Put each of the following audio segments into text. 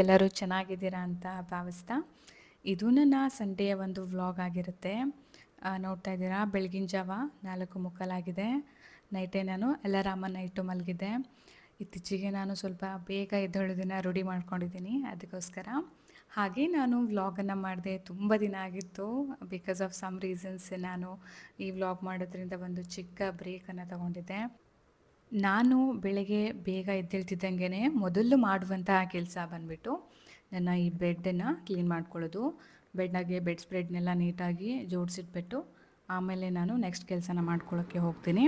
ಎಲ್ಲರೂ ಚೆನ್ನಾಗಿದ್ದೀರಾ ಅಂತ ಭಾವಿಸ್ತಾ, ಇದು ನನ್ನ ಸಂಡೆಯ ಒಂದು ವ್ಲಾಗ್ ಆಗಿರುತ್ತೆ. ನೋಡ್ತಾ ಇದ್ದೀರಾ? ಬೆಳಗಿನ ಜಾವ ನಾಲ್ಕು ಮುಕ್ಕಲಾಗಿದೆ. ನೈಟೇ ನಾನು ಅಲಾರಾಮನ್ನು ಇಟ್ಟು ಮಲಗಿದ್ದೆ. ಇತ್ತೀಚೆಗೆ ನಾನು ಸ್ವಲ್ಪ ಬೇಗ ಎದ್ದೇಳೋದನ್ನು ರೂಢಿ ಮಾಡ್ಕೊಂಡಿದ್ದೀನಿ, ಅದಕ್ಕೋಸ್ಕರ. ಹಾಗೆ ನಾನು ವ್ಲಾಗನ್ನು ಮಾಡಿದೆ ತುಂಬ ದಿನ ಆಗಿತ್ತು. ಬಿಕಾಸ್ ಆಫ್ ಸಮ್ ರೀಸನ್ಸ್ ನಾನು ಈ ವ್ಲಾಗ್ ಮಾಡೋದ್ರಿಂದ ಒಂದು ಚಿಕ್ಕ ಬ್ರೇಕನ್ನು ತಗೊಂಡಿದ್ದೆ. ನಾನು ಬೆಳಗ್ಗೆ ಬೇಗ ಎದ್ದೇಳ್ತಿದ್ದಂಗೆ ಮೊದಲು ಮಾಡುವಂತಹ ಕೆಲಸ ಬಂದ್ಬಿಟ್ಟು ನನ್ನ ಈ ಬೆಡ್ಡನ್ನು ಕ್ಲೀನ್ ಮಾಡ್ಕೊಳ್ಳೋದು. ಬೆಡ್ಡಾಗೆ ಬೆಡ್ ಸ್ಪ್ರೆಡ್ನೆಲ್ಲ ನೀಟಾಗಿ ಜೋಡಿಸಿಟ್ಬಿಟ್ಟು ಆಮೇಲೆ ನಾನು ನೆಕ್ಸ್ಟ್ ಕೆಲಸನ ಮಾಡ್ಕೊಳ್ಳೋಕ್ಕೆ ಹೋಗ್ತೀನಿ.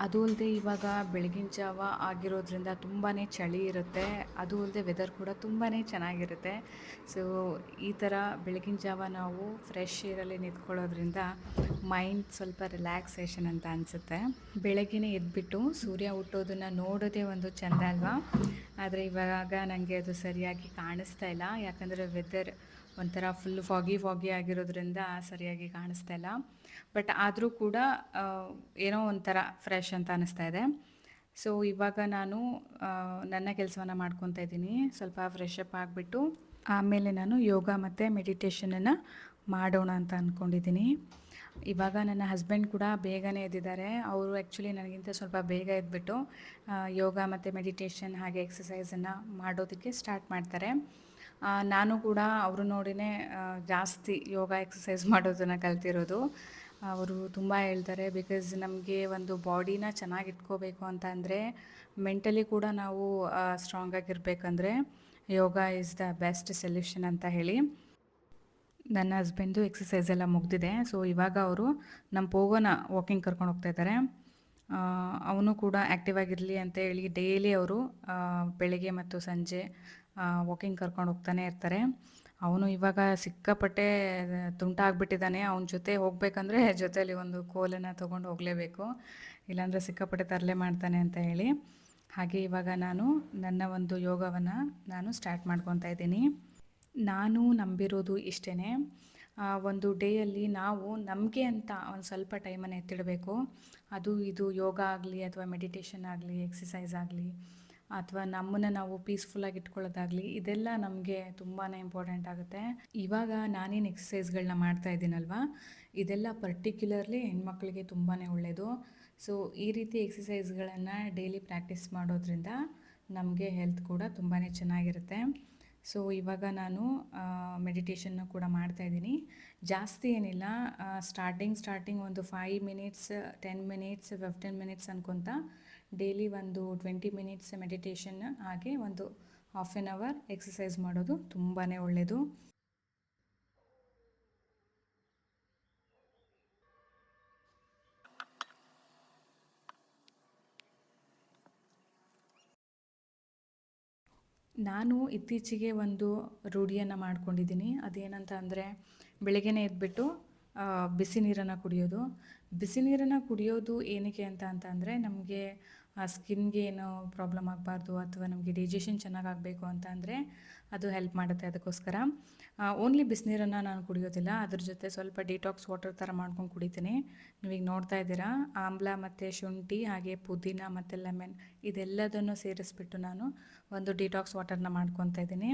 ಅದು ಅಲ್ಲದೆ ಇವಾಗ ಬೆಳಗಿನ ಜಾವ ಆಗಿರೋದ್ರಿಂದ ತುಂಬಾ ಚಳಿ ಇರುತ್ತೆ. ಅದು ಅಲ್ಲದೆ ವೆದರ್ ಕೂಡ ತುಂಬಾ ಚೆನ್ನಾಗಿರುತ್ತೆ. ಸೊ ಈ ಥರ ಬೆಳಗಿನ ಜಾವ ನಾವು ಫ್ರೆಶ್ ಏರಲ್ಲಿ ನಿಂತ್ಕೊಳ್ಳೋದ್ರಿಂದ ಮೈಂಡ್ ಸ್ವಲ್ಪ ರಿಲ್ಯಾಕ್ಸೇಷನ್ ಅಂತ ಅನಿಸುತ್ತೆ. ಬೆಳಗ್ಗೆ ಎದ್ಬಿಟ್ಟು ಸೂರ್ಯ ಹುಟ್ಟೋದನ್ನು ನೋಡೋದೇ ಒಂದು ಚೆಂದ ಅಲ್ವಾ? ಆದರೆ ಇವಾಗ ನನಗೆ ಅದು ಸರಿಯಾಗಿ ಕಾಣಿಸ್ತಾ ಇಲ್ಲ. ಯಾಕಂದರೆ ವೆದರ್ ಒಂಥರ ಫುಲ್ ಫಾಗಿ ಫಾಗಿ ಆಗಿರೋದ್ರಿಂದ ಸರಿಯಾಗಿ ಕಾಣಿಸ್ತಾ ಇಲ್ಲ. ಬಟ್ ಆದರೂ ಕೂಡ ಏನೋ ಒಂಥರ ಫ್ರೆಶ್ ಅಂತ ಅನ್ನಿಸ್ತಾ ಇದೆ. ಸೊ ಇವಾಗ ನಾನು ನನ್ನ ಕೆಲಸವನ್ನು ಮಾಡ್ಕೊತಾ ಇದ್ದೀನಿ. ಸ್ವಲ್ಪ ಫ್ರೆಶ್ ಅಪ್ ಆಗಿಬಿಟ್ಟು, ಆಮೇಲೆ ನಾನು ಯೋಗ ಮತ್ತು ಮೆಡಿಟೇಷನನ್ನು ಮಾಡೋಣ ಅಂತ ಅಂದ್ಕೊಂಡಿದ್ದೀನಿ ಇವಾಗ ನನ್ನ ಹಸ್ಬೆಂಡ್ ಕೂಡ ಬೇಗನೆ ಎದ್ದಿದ್ದಾರೆ. ಅವರು ಆ್ಯಕ್ಚುಲಿ ನನಗಿಂತ ಸ್ವಲ್ಪ ಬೇಗ ಎದ್ಬಿಟ್ಟು ಯೋಗ ಮತ್ತು ಮೆಡಿಟೇಷನ್ ಹಾಗೆ ಎಕ್ಸಸೈಸನ್ನು ಮಾಡೋದಕ್ಕೆ ಸ್ಟಾರ್ಟ್ ಮಾಡ್ತಾರೆ. ನಾನು ಕೂಡ ಅವರು ನೋಡಿನೇ ಜಾಸ್ತಿ ಯೋಗ ಎಕ್ಸಸೈಸ್ ಮಾಡೋದನ್ನು ಕಲ್ತಿರೋದು. ಅವರು ತುಂಬ ಹೇಳ್ತಾರೆ ಬಿಕಾಸ್ ನಮಗೆ ಒಂದು ಬಾಡಿನ ಚೆನ್ನಾಗಿ ಇಟ್ಕೋಬೇಕು ಅಂತ ಅಂದರೆ ಮೆಂಟಲಿ ಕೂಡ ನಾವು strong ಆಗಿರಬೇಕಂದ್ರೆ, yoga is the best solution ಅಂತ ಹೇಳಿ ನನ್ನ ಹಸ್ಬೆಂಡು ಎಕ್ಸಸೈಸ್ ಎಲ್ಲ ಮುಗ್ದಿದೆ. ಸೊ ಇವಾಗ ಅವರು ನಮ್ಮ ಪೋಗೋನ ವಾಕಿಂಗ್ ಕರ್ಕೊಂಡು ಹೋಗ್ತಾ ಇದ್ದಾರೆ. ಅವನು ಕೂಡ ಆ್ಯಕ್ಟಿವ್ ಆಗಿರಲಿ ಅಂತ ಹೇಳಿ ಡೈಲಿ ಅವರು ಬೆಳಿಗ್ಗೆ ಮತ್ತು ಸಂಜೆ ವಾಕಿಂಗ್ ಕರ್ಕೊಂಡು ಹೋಗ್ತಾನೆ ಇರ್ತಾರೆ. ಅವನು ಇವಾಗ ಸಿಕ್ಕಾಪಟ್ಟೆ ತುಂಟ ಆಗಿಬಿಟ್ಟಿದ್ದಾನೆ ಅವನ ಜೊತೆ ಹೋಗಬೇಕಂದ್ರೆ ಜೊತೆಯಲ್ಲಿ ಒಂದು ಕೋಲನ್ನು ತೊಗೊಂಡು ಹೋಗಲೇಬೇಕು. ಇಲ್ಲಾಂದರೆ ಸಿಕ್ಕಾಪಟ್ಟೆ ತರಲೆ ಮಾಡ್ತಾನೆ ಅಂತ ಹೇಳಿ. ಹಾಗೆ ಇವಾಗ ನಾನು ನನ್ನ ಒಂದು ಯೋಗವನ್ನು ನಾನು ಸ್ಟಾರ್ಟ್ ಮಾಡ್ಕೊತಾ ಇದ್ದೀನಿ. ನಾನು ನಂಬಿರೋದು ಇಷ್ಟೇ ಒಂದು ಡೇಯಲ್ಲಿ ನಾವು ನಮಗೆ ಅಂತ ಒಂದು ಸ್ವಲ್ಪ ಟೈಮನ್ನು ಎತ್ತಿಡಬೇಕು. ಅದು ಇದು ಯೋಗ ಆಗಲಿ ಅಥವಾ ಮೆಡಿಟೇಷನ್ ಆಗಲಿ ಎಕ್ಸಸೈಸ್ ಆಗಲಿ ಅಥವಾ ನಮ್ಮನ್ನು ನಾವು ಪೀಸ್ಫುಲ್ಲಾಗಿ ಇಟ್ಕೊಳ್ಳೋದಾಗಲಿ, ಇದೆಲ್ಲ ನಮಗೆ ತುಂಬಾ ಇಂಪಾರ್ಟೆಂಟ್ ಆಗುತ್ತೆ. ಇವಾಗ ನಾನೇನು ಎಕ್ಸಸೈಸ್ಗಳನ್ನ ಮಾಡ್ತಾ ಇದ್ದೀನಲ್ವಾ, ಇದೆಲ್ಲ ಪರ್ಟಿಕ್ಯುಲರ್ಲಿ ಹೆಣ್ಮಕ್ಳಿಗೆ ತುಂಬಾ ಒಳ್ಳೆಯದು ಸೊ ಈ ರೀತಿ ಎಕ್ಸಸೈಸ್ಗಳನ್ನು ಡೈಲಿ ಪ್ರಾಕ್ಟೀಸ್ ಮಾಡೋದ್ರಿಂದ ನಮಗೆ ಹೆಲ್ತ್ ಕೂಡ ತುಂಬಾ ಚೆನ್ನಾಗಿರುತ್ತೆ. ಸೊ ಇವಾಗ ನಾನು ಮೆಡಿಟೇಷನ್ನ ಕೂಡ ಮಾಡ್ತಾ ಇದ್ದೀನಿ. ಜಾಸ್ತಿ ಏನಿಲ್ಲ ಸ್ಟಾರ್ಟಿಂಗ್ ಸ್ಟಾರ್ಟಿಂಗ್ ಒಂದು five minutes ten minutes fifteen minutes ಅನ್ಕೊತ daily ಒಂದು ಟ್ವೆಂಟಿ ಮಿನಿಟ್ಸ್ ಮೆಡಿಟೇಷನ್ ಹಾಗೆ ಒಂದು ಹಾಫ್ ಆನ್ ಅವರ್ ಎಕ್ಸಸೈಸ್ ಮಾಡೋದು ತುಂಬಾ ಒಳ್ಳೆಯದು ನಾನು ಇತ್ತೀಚೆಗೆ ಒಂದು ರೂಢಿಯನ್ನು ಮಾಡ್ಕೊಂಡಿದ್ದೀನಿ. ಅದೇನಂತ ಅಂದರೆ ಬೆಳಗ್ಗೆನೇ ಎದ್ಬಿಟ್ಟು ಬಿಸಿ ನೀರನ್ನು ಕುಡಿಯೋದು. ಬಿಸಿ ನೀರನ್ನು ಕುಡಿಯೋದು ಏನಕ್ಕೆ ಅಂತ ಅಂತಂದರೆ ನಮಗೆ ಸ್ಕಿನ್ಗೆ ಏನು ಪ್ರಾಬ್ಲಮ್ ಆಗಬಾರ್ದು ಅಥವಾ ನಮಗೆ ಡೈಜೆಷನ್ ಚೆನ್ನಾಗಿ ಆಗಬೇಕು ಅಂತ ಅಂದರೆ ಅದು ಹೆಲ್ಪ್ ಮಾಡುತ್ತೆ ಅದಕ್ಕೋಸ್ಕರ. ಓನ್ಲಿ ಬಿಸಿನೀರನ್ನು ನಾನು ಕುಡಿಯೋದಿಲ್ಲ. ಅದ್ರ ಜೊತೆ ಸ್ವಲ್ಪ ಡಿಟಾಕ್ಸ್ ವಾಟರ್ ಥರ ಮಾಡ್ಕೊಂಡು ಕುಡಿತೀನಿ. ನೀವೀಗ ನೋಡ್ತಾ ಇದ್ದೀರಾ ಆಮ್ಲ ಮತ್ತು ಶುಂಠಿ ಹಾಗೆ ಪುದೀನ ಮತ್ತು ಲೆಮೆನ್ ಇದೆಲ್ಲದನ್ನು ಸೇರಿಸ್ಬಿಟ್ಟು ನಾನು ಒಂದು ಡಿಟಾಕ್ಸ್ ವಾಟರ್ನ ಮಾಡ್ಕೊತಾ ಇದ್ದೀನಿ.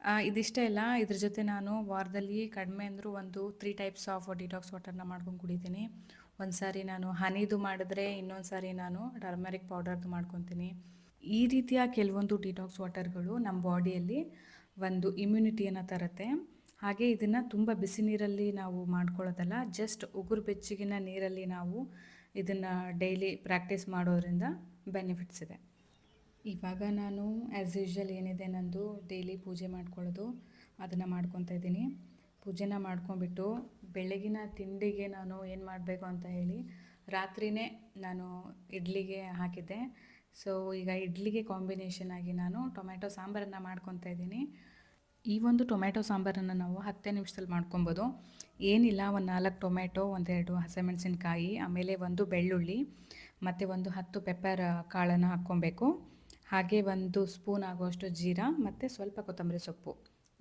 ಆ, ಇದಿಷ್ಟೇ ಇಲ್ಲ ಇದ್ರ ಜೊತೆ ನಾನು ವಾರದಲ್ಲಿ ಕಡಿಮೆ ಅಂದರೂ ಒಂದು ತ್ರೀ ಟೈಪ್ಸ್ ಆಫ್ ಡಿಟಾಕ್ಸ್ ವಾಟರ್ನ ಮಾಡ್ಕೊಂಡು ಕುಡಿತೀನಿ. ಒಂದು ಸಾರಿ ನಾನು ಹನಿದು ಮಾಡಿದ್ರೆ ಇನ್ನೊಂದು ಸಾರಿ ನಾನು ಟರ್ಮರಿಕ್ ಪೌಡರ್ದು ಮಾಡ್ಕೊತೀನಿ. ಈ ರೀತಿಯ ಕೆಲವೊಂದು ಡಿಟಾಕ್ಸ್ ವಾಟರ್ಗಳು ನಮ್ಮ ಬಾಡಿಯಲ್ಲಿ ಒಂದು ಇಮ್ಯುನಿಟಿಯನ್ನು ತರುತ್ತೆ. ಹಾಗೆ ಇದನ್ನು ತುಂಬ ಬಿಸಿ ನೀರಲ್ಲಿ ನಾವು ಮಾಡ್ಕೊಳ್ಳೋದಲ್ಲ ಜಸ್ಟ್ ಉಗುರು ಬೆಚ್ಚಗಿನ ನೀರಲ್ಲಿ ನಾವು ಇದನ್ನು ಡೈಲಿ ಪ್ರಾಕ್ಟೀಸ್ ಮಾಡೋದ್ರಿಂದ ಬೆನಿಫಿಟ್ಸ್ ಇದೆ. ಇವಾಗ ನಾನು ಆ್ಯಸ್ ಯೂಶ್ವಲ್ ಏನಿದೆ ನಂದು ಡೈಲಿ ಪೂಜೆ ಮಾಡ್ಕೊಳ್ಳೋದು, ಅದನ್ನು ಮಾಡ್ಕೊತಾ ಇದ್ದೀನಿ. ಪೂಜೆನ ಮಾಡ್ಕೊಂಡ್ಬಿಟ್ಟು ಬೆಳಗಿನ ತಿಂಡಿಗೆ ನಾನು ಏನು ಮಾಡಬೇಕು ಅಂತ ಹೇಳಿ ರಾತ್ರಿಯೇ ನಾನು ಇಡ್ಲಿಗೆ ಹಾಕಿದ್ದೆ. ಸೊ ಈಗ ಇಡ್ಲಿಗೆ ಕಾಂಬಿನೇಷನ್ ಆಗಿ ನಾನು ಟೊಮೆಟೊ ಸಾಂಬಾರನ್ನು ಮಾಡ್ಕೊತಾ ಇದ್ದೀನಿ. ಈ ಒಂದು ಟೊಮೆಟೊ ಸಾಂಬಾರನ್ನು ನಾವು ಹತ್ತೇ ನಿಮಿಷದಲ್ಲಿ ಮಾಡ್ಕೊಬೋದು. ಏನಿಲ್ಲ, ಒಂದು ನಾಲ್ಕು ಟೊಮೆಟೊ ಒಂದೆರಡು ಹಸಿಮೆಣಸಿನ್ಕಾಯಿ, ಆಮೇಲೆ ಒಂದು ಬೆಳ್ಳುಳ್ಳಿ, ಮತ್ತು ಒಂದು ಹತ್ತು ಪೆಪ್ಪರ್ ಕಾಳನ್ನು ಹಾಕ್ಕೊಬೇಕು. ಹಾಗೆ ಒಂದು ಸ್ಪೂನ್ ಆಗುವಷ್ಟು ಜೀರಾ, ಮತ್ತು ಸ್ವಲ್ಪ ಕೊತ್ತಂಬರಿ ಸೊಪ್ಪು.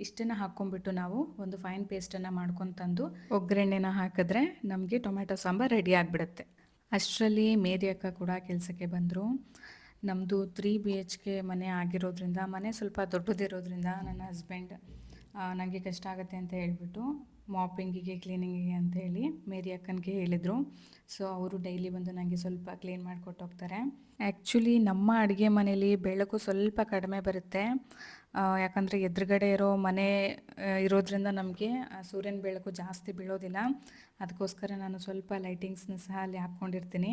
ಇಷ್ಟನ್ನು ಹಾಕ್ಕೊಂಡ್ಬಿಟ್ಟು ನಾವು ಒಂದು ಫೈನ್ ಪೇಸ್ಟನ್ನು ಮಾಡ್ಕೊಂಡು ತಂದು ಒಗ್ಗರಣೆನ ಹಾಕಿದ್ರೆ ನಮಗೆ ಟೊಮೆಟೊ ಸಾಂಬಾರು ರೆಡಿ ಆಗಿಬಿಡುತ್ತೆ. ಅಷ್ಟರಲ್ಲಿ ಮೇರಿ ಅಕ್ಕ ಕೂಡ ಕೆಲಸಕ್ಕೆ ಬಂದರು. ನಮ್ಮದು ತ್ರೀ ಬಿ ಎಚ್ ಕೆ ಮನೆ ಆಗಿರೋದ್ರಿಂದ, ಮನೆ ಸ್ವಲ್ಪ ದೊಡ್ಡದಿರೋದ್ರಿಂದ ನನ್ನ ಹಸ್ಬೆಂಡ್ ನನಗೆ ಕಷ್ಟ ಆಗುತ್ತೆ ಅಂತ ಹೇಳಿಬಿಟ್ಟು ಮಾಪಿಂಗಿಗೆ ಕ್ಲೀನಿಂಗಿಗೆ ಅಂತ ಹೇಳಿ ಮೇರಿ ಅಕ್ಕನಿಗೆ ಹೇಳಿದರು. ಸೊ ಅವರು ಡೈಲಿ ಬಂದು ನನಗೆ ಸ್ವಲ್ಪ ಕ್ಲೀನ್ ಮಾಡಿಕೊಟ್ಟು ಹೋಗ್ತಾರೆ. ಆ್ಯಕ್ಚುಲಿ ನಮ್ಮ ಅಡುಗೆ ಮನೇಲಿ ಬೆಳಕು ಸ್ವಲ್ಪ ಕಡಿಮೆ ಬರುತ್ತೆ. ಯಾಕಂದರೆ ಎದುರುಗಡೆ ಇರೋ ಮನೆ ಇರೋದ್ರಿಂದ ನಮಗೆ ಸೂರ್ಯನ ಬೆಳಕು ಜಾಸ್ತಿ ಬೀಳೋದಿಲ್ಲ. ಅದಕ್ಕೋಸ್ಕರ ನಾನು ಸ್ವಲ್ಪ ಲೈಟಿಂಗ್ಸ್ನ ಸಹ ಅಲ್ಲಿ ಹಾಕ್ಕೊಂಡಿರ್ತೀನಿ.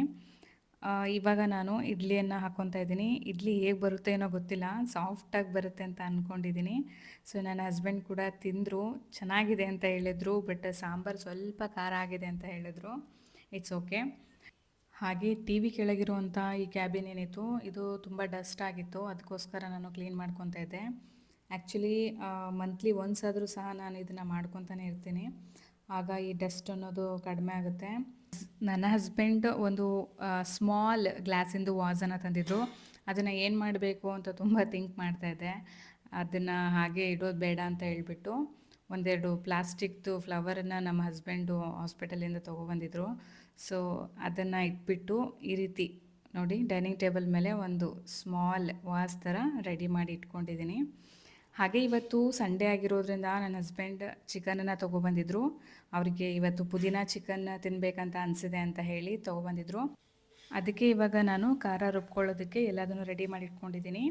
ಇವಾಗ ನಾನು ಇಡ್ಲಿಯನ್ನು ಹಾಕ್ಕೊತಾ ಇದ್ದೀನಿ. ಇಡ್ಲಿ ಹೇಗೆ ಬರುತ್ತೆ ಏನೋ ಗೊತ್ತಿಲ್ಲ. ಸಾಫ್ಟಾಗಿ ಬರುತ್ತೆ ಅಂತ ಅಂದ್ಕೊಂಡಿದ್ದೀನಿ ಸೊ ನನ್ನ ಹಸ್ಬೆಂಡ್ ಕೂಡ ತಿಂದರು. ಚೆನ್ನಾಗಿದೆ ಅಂತ ಹೇಳಿದರು ಬಟ್ ಸಾಂಬಾರು ಸ್ವಲ್ಪ ಖಾರ ಆಗಿದೆ ಅಂತ ಹೇಳಿದರು. ಇಟ್ಸ್ ಓಕೆ ಹಾಗೆ ಟಿ ವಿ ಕೆಳಗಿರುವಂಥ ಈ ಕ್ಯಾಬಿನ್ ಏನಿತ್ತು, ಇದು ತುಂಬ ಡಸ್ಟ್ ಆಗಿತ್ತು. ಅದಕ್ಕೋಸ್ಕರ ನಾನು ಕ್ಲೀನ್ ಮಾಡ್ಕೊತಾ ಇದ್ದೆ. ಆ್ಯಕ್ಚುಲಿ ಮಂತ್ಲಿ ಒನ್ಸ್ ಆದರೂ ಸಹ ನಾನು ಇದನ್ನು ಮಾಡ್ಕೊತಾನೆ ಇರ್ತೀನಿ. ಆಗ ಈ ಡಸ್ಟ್ ಅನ್ನೋದು ಕಡಿಮೆ ಆಗುತ್ತೆ. ನನ್ನ ಹಸ್ಬೆಂಡ್ ಒಂದು ಸ್ಮಾಲ್ ಗ್ಲಾಸಿಂದು ವಾಸನ್ನು ತಂದಿದ್ರು. ಅದನ್ನು ಏನು ಮಾಡಬೇಕು ಅಂತ ತುಂಬ ಥಿಂಕ್ ಮಾಡ್ತಾ ಇದ್ದೆ. ಅದನ್ನು ಹಾಗೆ ಇಡೋದು ಬೇಡ ಅಂತ ಹೇಳ್ಬಿಟ್ಟು ಒಂದೆರಡು ಪ್ಲಾಸ್ಟಿಕ್ದು ಫ್ಲವರನ್ನು ನಮ್ಮ ಹಸ್ಬೆಂಡು ಹಾಸ್ಪಿಟಲಿಂದ ತೊಗೊಬಂದಿದ್ರು ಸೊ ಅದನ್ನು ಇಟ್ಬಿಟ್ಟು ಈ ರೀತಿ ನೋಡಿ ಡೈನಿಂಗ್ ಟೇಬಲ್ ಮೇಲೆ ಒಂದು ಸ್ಮಾಲ್ ವಾಸ್ ಥರ ರೆಡಿ ಮಾಡಿ ಇಟ್ಕೊಂಡಿದ್ದೀನಿ. ಹಾಗೆ ಇವತ್ತು ಸಂಡೇ ಆಗಿರೋದ್ರಿಂದ ನನ್ನ ಹಸ್ಬೆಂಡ್ ಚಿಕನನ್ನು ತೊಗೊಬಂದಿದ್ರು ಅವರಿಗೆ ಇವತ್ತು ಪುದೀನ ಚಿಕನ್ ತಿನ್ನಬೇಕಂತ ಅನಿಸಿದೆ ಅಂತ ಹೇಳಿ ತೊಗೊಬಂದಿದ್ರು ಅದಕ್ಕೆ ಇವಾಗ ನಾನು ಖಾರ ರುಬ್ಕೊಳ್ಳೋದಕ್ಕೆ ಎಲ್ಲದನ್ನು ರೆಡಿ ಮಾಡಿ ಇಟ್ಕೊಂಡಿದ್ದೀನಿ.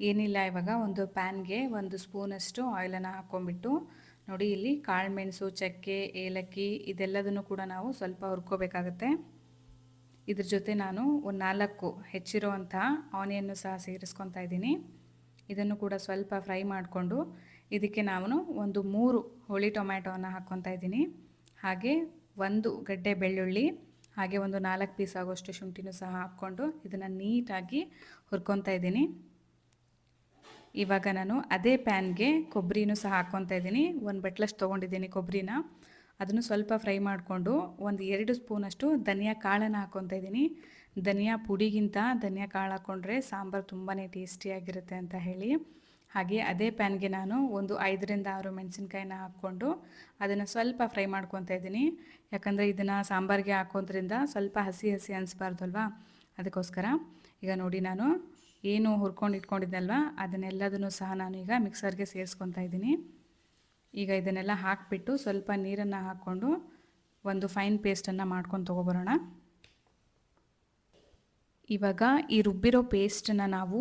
ಏನಿಲ್ಲ ಇವಾಗ ಒಂದು ಪ್ಯಾನ್ಗೆ ಒಂದು ಸ್ಪೂನಷ್ಟು ಆಯಿಲನ್ನು ಹಾಕ್ಕೊಂಬಿಟ್ಟು ನೋಡಿ, ಇಲ್ಲಿ ಕಾಳುಮೆಣಸು ಚಕ್ಕೆ, ಏಲಕ್ಕಿ ಇದೆಲ್ಲದನ್ನು ಕೂಡ ನಾವು ಸ್ವಲ್ಪ ಹುರ್ಕೋಬೇಕಾಗತ್ತೆ. ಇದ್ರ ಜೊತೆ ನಾನು ಒಂದು ನಾಲ್ಕು ಹೆಚ್ಚಿರುವಂಥ ಆನಿಯನ್ನು ಸಹ ಸೇರಿಸ್ಕೊತಾ ಇದ್ದೀನಿ. ಇದನ್ನು ಕೂಡ ಸ್ವಲ್ಪ ಫ್ರೈ ಮಾಡಿಕೊಂಡು ಇದಕ್ಕೆ ನಾನು ಒಂದು ಮೂರು ಹುಳಿ ಟೊಮ್ಯಾಟೋವನ್ನು ಹಾಕ್ಕೊತಾ ಇದ್ದೀನಿ. ಹಾಗೆ ಒಂದು ಗಡ್ಡೆ ಬೆಳ್ಳುಳ್ಳಿ, ಹಾಗೆ ಒಂದು ನಾಲ್ಕು ಪೀಸ್ ಆಗೋಷ್ಟು ಶುಂಠಿನೂ ಸಹ ಹಾಕ್ಕೊಂಡು ಇದನ್ನು ನೀಟಾಗಿ ಹುರ್ಕೊತಾ ಇದ್ದೀನಿ. ಇವಾಗ ನಾನು ಅದೇ ಪ್ಯಾನ್ಗೆ ಕೊಬ್ಬರಿನೂ ಸಹ ಹಾಕ್ಕೊತಾ ಇದ್ದೀನಿ. ಒಂದು ಬಟ್ಲಷ್ಟು ತೊಗೊಂಡಿದ್ದೀನಿ ಕೊಬ್ಬರಿನ. ಅದನ್ನು ಸ್ವಲ್ಪ ಫ್ರೈ ಮಾಡಿಕೊಂಡು ಒಂದು ಎರಡು ಸ್ಪೂನಷ್ಟು ಧನಿಯಾ ಕಾಳನ್ನು ಹಾಕ್ಕೊತಾ ಇದ್ದೀನಿ. ಧನಿಯಾ ಪುಡಿಗಿಂತ ಧನಿಯಾ ಕಾಳು ಹಾಕ್ಕೊಂಡ್ರೆ ಸಾಂಬಾರು ತುಂಬಾ ಟೇಸ್ಟಿಯಾಗಿರುತ್ತೆ ಅಂತ ಹೇಳಿ. ಹಾಗೆ ಅದೇ ಪ್ಯಾನ್ಗೆ ನಾನು ಒಂದು ಐದರಿಂದ ಆರು ಮೆಣಸಿನ್ಕಾಯಿನ ಹಾಕ್ಕೊಂಡು ಅದನ್ನು ಸ್ವಲ್ಪ ಫ್ರೈ ಮಾಡ್ಕೊತಾ ಇದ್ದೀನಿ. ಯಾಕಂದರೆ ಇದನ್ನು ಸಾಂಬಾರಿಗೆ ಹಾಕೋದ್ರಿಂದ ಸ್ವಲ್ಪ ಹಸಿ ಹಸಿ ಅನಿಸ್ಬಾರ್ದಲ್ವಾ? ಅದಕ್ಕೋಸ್ಕರ. ಈಗ ನೋಡಿ ನಾನು ಏನು ಹುರ್ಕೊಂಡು ಇಟ್ಕೊಂಡಿದ್ದಲ್ವ ಅದನ್ನೆಲ್ಲದನ್ನು ಸಹ ನಾನು ಈಗ ಮಿಕ್ಸರ್ಗೆ ಸೇರಿಸ್ಕೊತಾ ಇದ್ದೀನಿ. ಈಗ ಇದನ್ನೆಲ್ಲ ಹಾಕಿಬಿಟ್ಟು ಸ್ವಲ್ಪ ನೀರನ್ನು ಹಾಕ್ಕೊಂಡು ಒಂದು ಫೈನ್ ಪೇಸ್ಟನ್ನು ಮಾಡ್ಕೊಂಡು ತೊಗೊಬರೋಣ. ಇವಾಗ ಈ ರುಬ್ಬಿರೋ ಪೇಸ್ಟನ್ನು ನಾವು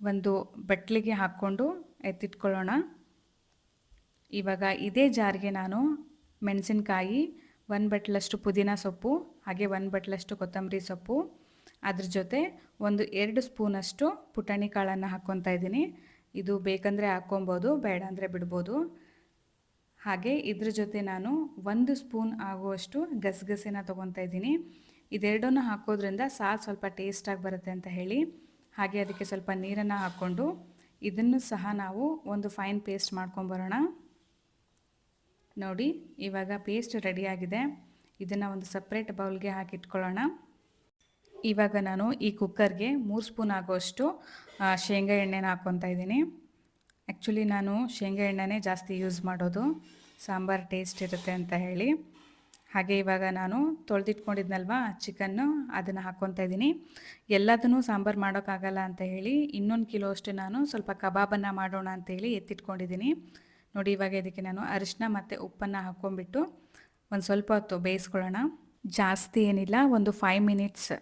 ಒಂದು ಬಟ್ಲಿಗೆ ಹಾಕ್ಕೊಂಡು ಎತ್ತಿಟ್ಕೊಳ್ಳೋಣ. ಇವಾಗ ಇದೇ ಜಾರಿಗೆ ನಾನು ಮೆಣಸಿನಕಾಯಿ, ಒಂದು ಬಟ್ಲಷ್ಟು ಪುದೀನ ಸೊಪ್ಪು, ಹಾಗೆ ಒಂದು ಬಟ್ಲಷ್ಟು ಕೊತ್ತಂಬರಿ ಸೊಪ್ಪು ಅದ್ರ ಜೊತೆ ಒಂದು ಎರಡು ಸ್ಪೂನಷ್ಟು ಪುಟಾಣಿ ಕಾಳನ್ನು ಹಾಕ್ಕೊತಾ ಇದ್ದೀನಿ. ಇದು ಬೇಕಂದರೆ ಹಾಕ್ಕೊಬೋದು, ಬೇಡ ಅಂದರೆ ಬಿಡ್ಬೋದು. ಹಾಗೆ ಇದ್ರ ಜೊತೆ ನಾನು ಒಂದು ಸ್ಪೂನ್ ಆಗುವಷ್ಟು ಗಸಗಸೆನ ತೊಗೊತಾ ಇದ್ದೀನಿ. ಇದೆರಡನ್ನು ಹಾಕೋದ್ರಿಂದ ಸಾರು ಸ್ವಲ್ಪ ಟೇಸ್ಟಾಗಿ ಬರುತ್ತೆ ಅಂತ ಹೇಳಿ. ಹಾಗೆ ಅದಕ್ಕೆ ಸ್ವಲ್ಪ ನೀರನ್ನು ಹಾಕ್ಕೊಂಡು ಇದನ್ನು ಸಹ ನಾವು ಒಂದು ಫೈನ್ ಪೇಸ್ಟ್ ಮಾಡ್ಕೊಂಬರೋಣ. ನೋಡಿ, ಇವಾಗ ಪೇಸ್ಟ್ ರೆಡಿಯಾಗಿದೆ ಇದನ್ನು ಒಂದು ಸಪ್ರೇಟ್ ಬೌಲ್ಗೆ ಹಾಕಿಟ್ಕೊಳ್ಳೋಣ. ಇವಾಗ ನಾನು ಈ ಕುಕ್ಕರ್ಗೆ ಮೂರು ಸ್ಪೂನ್ ಆಗೋಷ್ಟು ಶೇಂಗಾ ಎಣ್ಣೆನ ಹಾಕ್ಕೊತಾ ಇದ್ದೀನಿ. ಆ್ಯಕ್ಚುಲಿ ನಾನು ಶೇಂಗಾ ಎಣ್ಣೆನೇ ಜಾಸ್ತಿ ಯೂಸ್ ಮಾಡೋದು. ಸಾಂಬಾರು ಟೇಸ್ಟ್ ಇರುತ್ತೆ ಅಂತ ಹೇಳಿ. ಹಾಗೆ ಇವಾಗ ನಾನು ತೊಳೆದಿಟ್ಕೊಂಡಿದ್ನಲ್ವಾ ಚಿಕನ್ನು, ಅದನ್ನು ಹಾಕ್ಕೊತಾ ಇದ್ದೀನಿ. ಎಲ್ಲದನ್ನೂ ಸಾಂಬಾರು ಮಾಡೋಕ್ಕಾಗಲ್ಲ ಅಂತ ಹೇಳಿ, ಇನ್ನೊಂದು ಕಿಲೋ ಅಷ್ಟು ನಾನು ಸ್ವಲ್ಪ ಕಬಾಬನ್ನು ಮಾಡೋಣ ಅಂತೇಳಿ ಎತ್ತಿಟ್ಕೊಂಡಿದ್ದೀನಿ. ನೋಡಿ ಇವಾಗ ಇದಕ್ಕೆ ನಾನು ಅರಿಶಿನ ಮತ್ತು ಉಪ್ಪನ್ನು ಹಾಕ್ಕೊಂಬಿಟ್ಟು ಒಂದು ಸ್ವಲ್ಪ ಹೊತ್ತು ಬೇಯಿಸ್ಕೊಳ್ಳೋಣ. ಜಾಸ್ತಿ ಏನಿಲ್ಲ, ಒಂದು ಫೈವ್ ಮಿನಿಟ್ಸ್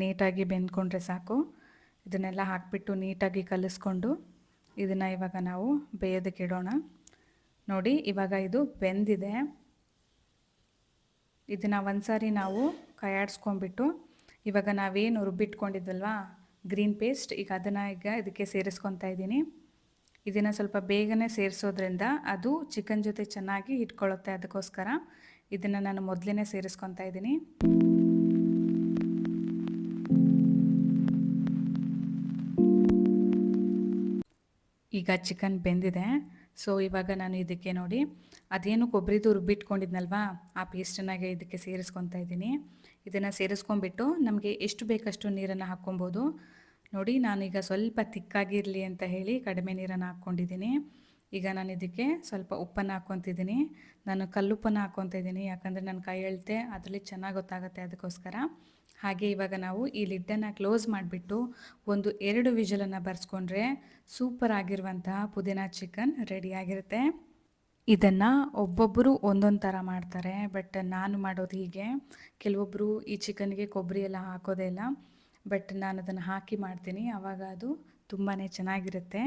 ನೀಟಾಗಿ ಬೆಂದ್ಕೊಂಡ್ರೆ ಸಾಕು. ಇದನ್ನೆಲ್ಲ ಹಾಕಿಬಿಟ್ಟು ನೀಟಾಗಿ ಕಲಿಸ್ಕೊಂಡು ಇದನ್ನು ಇವಾಗ ನಾವು ಬೇಯೋದಕ್ಕೆ ಇಡೋಣ. ನೋಡಿ, ಇವಾಗ ಇದು ಬೆಂದಿದೆ. ಇದನ್ನು ಒಂದ್ಸಾರಿ ನಾವು ಕೈಯಾಡಿಸ್ಕೊಂಡ್ಬಿಟ್ಟು ಇವಾಗ ನಾವೇನು ರುಬ್ಬಿಟ್ಕೊಂಡಿದ್ದಲ್ವಾ, ಗ್ರೀನ್ ಪೇಸ್ಟ್, ಈಗ ಅದನ್ನು ಈಗ ಇದಕ್ಕೆ ಸೇರಿಸ್ಕೊತಾ ಇದ್ದೀನಿ. ಇದನ್ನು ಸ್ವಲ್ಪ ಬೇಗನೆ ಸೇರಿಸೋದ್ರಿಂದ ಅದು ಚಿಕನ್ ಜೊತೆ ಚೆನ್ನಾಗಿ ಇಟ್ಕೊಳ್ಳುತ್ತೆ ಅದಕ್ಕೋಸ್ಕರ. ಇದನ್ನು ನಾನು ಮೊದಲೇ ಸೇರಿಸ್ಕೊತಾ ಇದ್ದೀನಿ. ಈಗ ಚಿಕನ್ ಬೆಂದಿದೆ. ಸೊ ಇವಾಗ ನಾನು ಇದಕ್ಕೆ ನೋಡಿ, ಅದೇನು ಕೊಬ್ಬರಿದು ರುಬ್ಬಿಟ್ಕೊಂಡಿದ್ನಲ್ವಾ ಆ ಪೇಸ್ಟನ್ನಾಗೆ ಇದಕ್ಕೆ ಸೇರಿಸ್ಕೊತಾ ಇದ್ದೀನಿ. ಇದನ್ನು ಸೇರಿಸ್ಕೊಂಡ್ಬಿಟ್ಟು ನಮಗೆ ಎಷ್ಟು ಬೇಕಷ್ಟು ನೀರನ್ನು ಹಾಕ್ಕೊಬೋದು. ನೋಡಿ, ನಾನೀಗ ಸ್ವಲ್ಪ ತಿಕ್ಕಾಗಿರಲಿ ಅಂತ ಹೇಳಿ ಕಡಿಮೆ ನೀರನ್ನು ಹಾಕ್ಕೊಂಡಿದ್ದೀನಿ. ಈಗ ನಾನು ಇದಕ್ಕೆ ಸ್ವಲ್ಪ ಉಪ್ಪನ್ನು ಹಾಕ್ಕೊತಿದ್ದೀನಿ. ನಾನು ಕಲ್ಲುಪ್ಪನ್ನು ಹಾಕ್ಕೊತಿದ್ದೀನಿ. ಯಾಕಂದರೆ ನನ್ನ ಕೈ ಅಳತೆ, ಅದರಲ್ಲಿ ಚೆನ್ನಾಗಿ ಗೊತ್ತಾಗುತ್ತೆ ಅದಕ್ಕೋಸ್ಕರ. ಹಾಗೆ ಇವಾಗ ನಾವು ಈ ಲಿಡ್ಡನ್ನು ಕ್ಲೋಸ್ ಮಾಡಿಬಿಟ್ಟು ಒಂದು ಎರಡು ವಿಜಲನ್ನು ಬರ್ಸ್ಕೊಂಡ್ರೆ ಸೂಪರ್ ಆಗಿರುವಂತಹ ಪುದೀನ ಚಿಕನ್ ರೆಡಿಯಾಗಿರುತ್ತೆ ಇದನ್ನು ಒಬ್ಬೊಬ್ಬರು ಒಂದೊಂದು ಥರ ಮಾಡ್ತಾರೆ, ಬಟ್ ನಾನು ಮಾಡೋದು ಹೀಗೆ. ಕೆಲವೊಬ್ಬರು ಈ ಚಿಕನ್ಗೆ ಕೊಬ್ಬರಿ ಎಲ್ಲ ಹಾಕೋದೇ ಇಲ್ಲ, ಬಟ್ ನಾನು ಅದನ್ನು ಹಾಕಿ ಮಾಡ್ತೀನಿ. ಆವಾಗ ಅದು ತುಂಬಾ ಚೆನ್ನಾಗಿರುತ್ತೆ.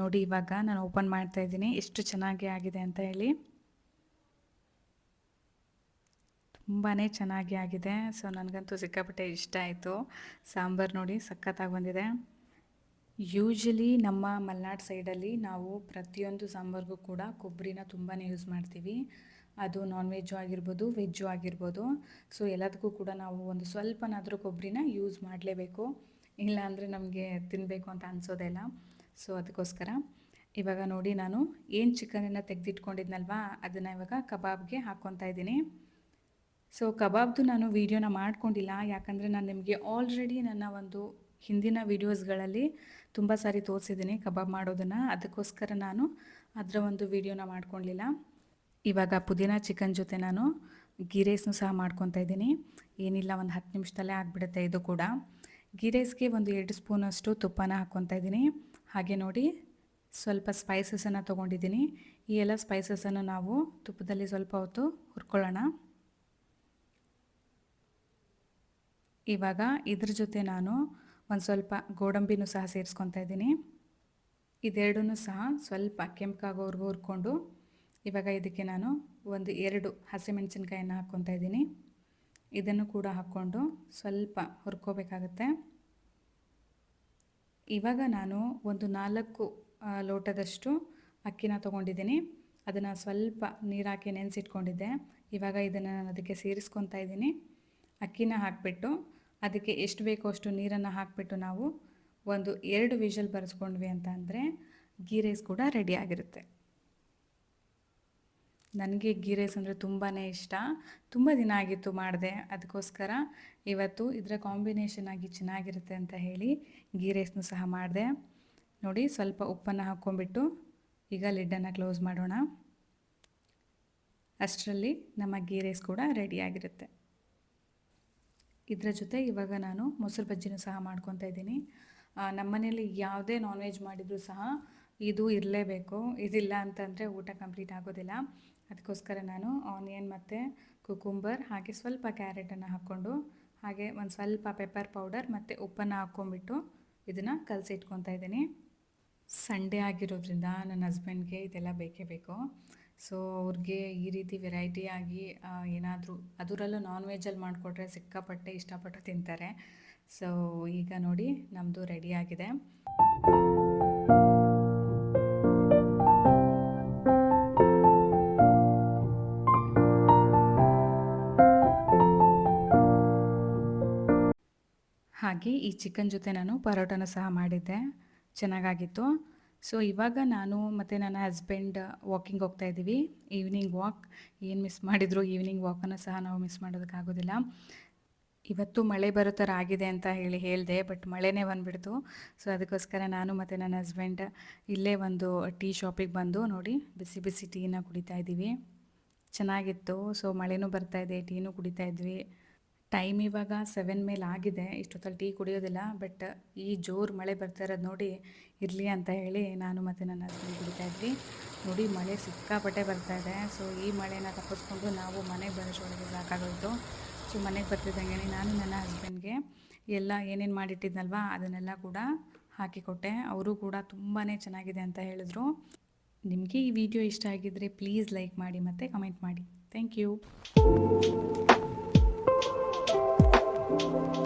ನೋಡಿ ಇವಾಗ ನಾನು ಓಪನ್ ಮಾಡ್ತಾ ಇದ್ದೀನಿ, ಎಷ್ಟು ಚೆನ್ನಾಗಿ ಆಗಿದೆ ಅಂತ ಹೇಳಿ. ತುಂಬಾ ಚೆನ್ನಾಗಿ ಆಗಿದೆ. ಸೊ, ನನಗಂತೂ ಸಿಕ್ಕಾಪಟ್ಟೆ ಇಷ್ಟ ಆಯಿತು. ಸಾಂಬಾರು ನೋಡಿ ಸಖತ್ತಾಗಿ ಬಂದಿದೆ. ಯೂಶಲಿ ನಮ್ಮ ಮಲೆನಾಡು ಸೈಡಲ್ಲಿ ನಾವು ಪ್ರತಿಯೊಂದು ಸಾಂಬಾರಿಗೂ ಕೂಡ ಕೊಬ್ಬರಿನ ತುಂಬಾ ಯೂಸ್ ಮಾಡ್ತೀವಿ. ಅದು ನಾನ್ ವೆಜ್ಜು ಆಗಿರ್ಬೋದು ವೆಜ್ಜು ಆಗಿರ್ಬೋದು. ಸೊ, ಎಲ್ಲದಕ್ಕೂ ಕೂಡ ನಾವು ಒಂದು ಸ್ವಲ್ಪನಾದರೂ ಕೊಬ್ಬರಿನ ಯೂಸ್ ಮಾಡಲೇಬೇಕು. ಇಲ್ಲಾಂದರೆ ನಮಗೆ ತಿನ್ನಬೇಕು ಅಂತ ಅನಿಸೋದೇ ಇಲ್ಲ. ಸೊ, ಅದಕ್ಕೋಸ್ಕರ ಇವಾಗ ನೋಡಿ ನಾನು ಏನು ಚಿಕನನ್ನು ತೆಗೆದಿಟ್ಕೊಂಡಿದ್ನಲ್ವಾ? ಅದನ್ನು ಇವಾಗ ಕಬಾಬ್ಗೆ ಹಾಕ್ಕೊತಾ ಇದ್ದೀನಿ. ಸೊ ಕಬಾಬ್ದು ನಾನು ವೀಡಿಯೋನ ಮಾಡ್ಕೊಂಡಿಲ್ಲ. ಯಾಕಂದರೆ ನಾನು ನಿಮಗೆ ಆಲ್ರೆಡಿ ನನ್ನ ಒಂದು ಹಿಂದಿನ ವೀಡಿಯೋಸ್ಗಳಲ್ಲಿ ತುಂಬ ಸಾರಿ ತೋರಿಸಿದ್ದೀನಿ ಕಬಾಬ್ ಮಾಡೋದನ್ನು. ಅದಕ್ಕೋಸ್ಕರ ನಾನು ಅದರ ಒಂದು ವೀಡಿಯೋನ ಮಾಡ್ಕೊಳ್ಲಿಲ್ಲ ಇವಾಗ ಪುದೀನ ಚಿಕನ್ ಜೊತೆ ನಾನು ಗೀ ಸಹ ಮಾಡ್ಕೊತಾ ಇದ್ದೀನಿ. ಏನಿಲ್ಲ, ಒಂದು ಹತ್ತು ನಿಮಿಷದಲ್ಲೇ ಆಗಿಬಿಡುತ್ತೆ ಇದು ಕೂಡ. ಗೀ ರೈಸ್ಗೆ ಒಂದು ಎರಡು ಸ್ಪೂನಷ್ಟು ತುಪ್ಪನ ಹಾಕ್ಕೊತಾ ಇದ್ದೀನಿ. ಹಾಗೆ ನೋಡಿ, ಸ್ವಲ್ಪ ಸ್ಪೈಸಸನ್ನು ತೊಗೊಂಡಿದ್ದೀನಿ. ಈ ಎಲ್ಲ ಸ್ಪೈಸಸನ್ನು ನಾವು ತುಪ್ಪದಲ್ಲಿ ಸ್ವಲ್ಪ ಹೊತ್ತು ಹುರ್ಕೊಳ್ಳೋಣ. ಇವಾಗ ಇದ್ರ ಜೊತೆ ನಾನು ಒಂದು ಸ್ವಲ್ಪ ಗೋಡಂಬಿನೂ ಸಹ ಸೇರಿಸ್ಕೊತಾ ಇದ್ದೀನಿ. ಇದೆರಡೂ ಸಹ ಸ್ವಲ್ಪ ಕೆಂಪಾಗೋವರೆಗೂ ಹುರ್ಕೊಂಡು ಇವಾಗ ಇದಕ್ಕೆ ನಾನು ಒಂದು ಎರಡು ಹಸಿಮೆಣಸಿನ್ಕಾಯನ್ನು ಹಾಕ್ಕೊತಾ ಇದ್ದೀನಿ. ಇದನ್ನು ಕೂಡ ಹಾಕ್ಕೊಂಡು ಸ್ವಲ್ಪ ಹುರ್ಕೋಬೇಕಾಗತ್ತೆ. ಇವಾಗ ನಾನು ಒಂದು ನಾಲ್ಕು ಲೋಟದಷ್ಟು ಅಕ್ಕಿನ ತೊಗೊಂಡಿದ್ದೀನಿ. ಅದನ್ನು ಸ್ವಲ್ಪ ನೀರಾಕಿ ನೆನೆಸಿಟ್ಕೊಂಡಿದ್ದೆ. ಇವಾಗ ಇದನ್ನು ನಾನು ಅದಕ್ಕೆ ಸೇರಿಸ್ಕೊತಾ ಇದ್ದೀನಿ. ಅಕ್ಕಿನ ಹಾಕಿಬಿಟ್ಟು ಅದಕ್ಕೆ ಎಷ್ಟು ಬೇಕೋ ಅಷ್ಟು ನೀರನ್ನು ಹಾಕಿಬಿಟ್ಟು ನಾವು ಒಂದು ಎರಡು ವಿಷಲ್ ಬರೆಸ್ಕೊಂಡ್ವಿ ಅಂತ ಅಂದರೆ ಗೀ ರೈಸ್ ಕೂಡ ರೆಡಿ ಆಗಿರುತ್ತೆ. ನನಗೆ ಗೀ ರೈಸ್ ಅಂದರೆ ತುಂಬಾ ಇಷ್ಟ. ತುಂಬ ದಿನ ಆಗಿತ್ತು ಮಾಡಿದೆ. ಅದಕ್ಕೋಸ್ಕರ ಇವತ್ತು ಇದರ ಕಾಂಬಿನೇಷನ್ ಆಗಿ ಚೆನ್ನಾಗಿರುತ್ತೆ ಅಂತ ಹೇಳಿ ಗೀ ರೈಸ್ನು ಸಹ ಮಾಡಿದೆ. ನೋಡಿ ಸ್ವಲ್ಪ ಉಪ್ಪನ್ನು ಹಾಕ್ಕೊಂಬಿಟ್ಟು ಈಗ ಲಿಡ್ಡನ್ನು ಕ್ಲೋಸ್ ಮಾಡೋಣ. ಅಷ್ಟರಲ್ಲಿ ನಮ್ಮ ಗೀ ರೈಸ್ ಕೂಡ ರೆಡಿಯಾಗಿರುತ್ತೆ ಇದರ ಜೊತೆ ಇವಾಗ ನಾನು ಮೊಸರು ಬಜ್ಜಿನೂ ಸಹ ಮಾಡ್ಕೊತಾ ಇದ್ದೀನಿ. ನಮ್ಮ ಮನೇಲಿ ಯಾವುದೇ ನಾನ್ ವೆಜ್ ಮಾಡಿದರೂ ಸಹ ಇದು ಇರಲೇಬೇಕು. ಇದಿಲ್ಲ ಅಂತಂದರೆ ಊಟ ಕಂಪ್ಲೀಟ್ ಆಗೋದಿಲ್ಲ. ಅದಕ್ಕೋಸ್ಕರ ನಾನು ಆನಿಯನ್ ಮತ್ತು ಕುಕುಂಬರ್ ಹಾಗೆ ಸ್ವಲ್ಪ ಕ್ಯಾರೆಟನ್ನು ಹಾಕ್ಕೊಂಡು ಹಾಗೆ ಒಂದು ಸ್ವಲ್ಪ ಪೆಪ್ಪರ್ ಪೌಡರ್ ಮತ್ತು ಉಪ್ಪನ್ನು ಹಾಕ್ಕೊಂಬಿಟ್ಟು ಇದನ್ನು ಕಲಸಿ ಇಟ್ಕೊತಾ ಇದ್ದೀನಿ. ಸಂಡೇ ಆಗಿರೋದ್ರಿಂದ ನನ್ನ ಹಸ್ಬೆಂಡ್ಗೆ ಇದೆಲ್ಲ ಬೇಕೇ ಬೇಕು. ಸೊ ಅವ್ರಿಗೆ ಈ ರೀತಿ ವೆರೈಟಿಯಾಗಿ ಏನಾದರೂ ಅದರಲ್ಲೂ ನಾನ್ ವೆಜ್ಜಲ್ಲಿ ಮಾಡಿಕೊಟ್ರೆ ಸಿಕ್ಕಾಪಟ್ಟೆ ಇಷ್ಟಪಟ್ಟು ತಿಂತಾರೆ. ಸೊ ಈಗ ನೋಡಿ ನಮ್ಮದು ರೆಡಿಯಾಗಿದೆ ಹಾಗೆ ಈ ಚಿಕನ್ ಜೊತೆ ನಾನು ಪರೋಟನೂ ಸಹ ಮಾಡಿದ್ದೆ. ಚೆನ್ನಾಗಾಗಿತ್ತು. ಸೊ ಇವಾಗ ನಾನು ಮತ್ತು ನನ್ನ ಹಸ್ಬೆಂಡ್ ವಾಕಿಂಗ್ ಹೋಗ್ತಾ ಇದ್ದೀವಿ. ಈವ್ನಿಂಗ್ ವಾಕ್ ಏನು ಮಿಸ್ ಮಾಡಿದ್ರು ಈವ್ನಿಂಗ್ ವಾಕನ್ನು ಸಹ ನಾವು ಮಿಸ್ ಮಾಡೋದಕ್ಕಾಗೋದಿಲ್ಲ ಇವತ್ತು ಮಳೆ ಬರೋ ಥರ ಆಗಿದೆ ಅಂತ ಹೇಳಿ ಹೇಳಿದೆ ಬಟ್ ಮಳೆನೇ ಬಂದುಬಿಡ್ತು. ಸೊ ಅದಕ್ಕೋಸ್ಕರ ನಾನು ಮತ್ತು ನನ್ನ ಹಸ್ಬೆಂಡ್ ಇಲ್ಲೇ ಒಂದು ಟೀ ಶಾಪಿಗೆ ಬಂದು ನೋಡಿ ಬಿಸಿ ಬಿಸಿ ಟೀನ ಕುಡಿತಾ ಇದ್ದೀವಿ. ಚೆನ್ನಾಗಿತ್ತು. ಸೊ ಮಳೆನೂ ಬರ್ತಾಯಿದೆ ಟೀನೂ ಕುಡಿತಾ ಇದ್ವಿ. ಟೈಮ್ ಇವಾಗ ಸೆವೆನ್ ಮೇಲೆ ಆಗಿದೆ, ಇಷ್ಟೊತ್ತಲ್ಲಿ ಟೀ ಕುಡಿಯೋದಿಲ್ಲ, ಬಟ್ ಈ ಜೋರು ಮಳೆ ಬರ್ತಾ ಇರೋದು ನೋಡಿ ಇರಲಿ ಅಂತ ಹೇಳಿ ನಾನು ಮತ್ತು ನನ್ನ ಹಸ್ಬೆಂಡ್ ಕುಡಿತಾ ಇದ್ವಿ. ನೋಡಿ ಮಳೆ ಸಿಕ್ಕಾಪಟ್ಟೆ ಬರ್ತಾ ಇದೆ. ಸೊ ಈ ಮಳೆನ ತಪ್ಪಿಸ್ಕೊಂಡು ನಾವು ಮನೆಗೆ ಬರೋಷ್ಟೊಳಗೆ ಸಾಕಾಗೋಯ್ತು. ಸೊ ಮನೆಗೆ ಬರ್ತಿದ್ದಂಗೆ ನಾನು ನನ್ನ ಹಸ್ಬೆಂಡ್ಗೆ ಎಲ್ಲ ಏನೇನು ಮಾಡಿಟ್ಟಿದ್ನಲ್ವಾ ಅದನ್ನೆಲ್ಲ ಕೂಡ ಹಾಕಿಕೊಟ್ಟೆ. ಅವರು ಕೂಡ ತುಂಬಾ ಚೆನ್ನಾಗಿದೆ ಅಂತ ಹೇಳಿದ್ರು. ನಿಮಗೆ ಈ ವಿಡಿಯೋ ಇಷ್ಟ ಆಗಿದ್ದರೆ ಪ್ಲೀಸ್ ಲೈಕ್ ಮಾಡಿ ಮತ್ತು ಕಮೆಂಟ್ ಮಾಡಿ. Thank you Thank you.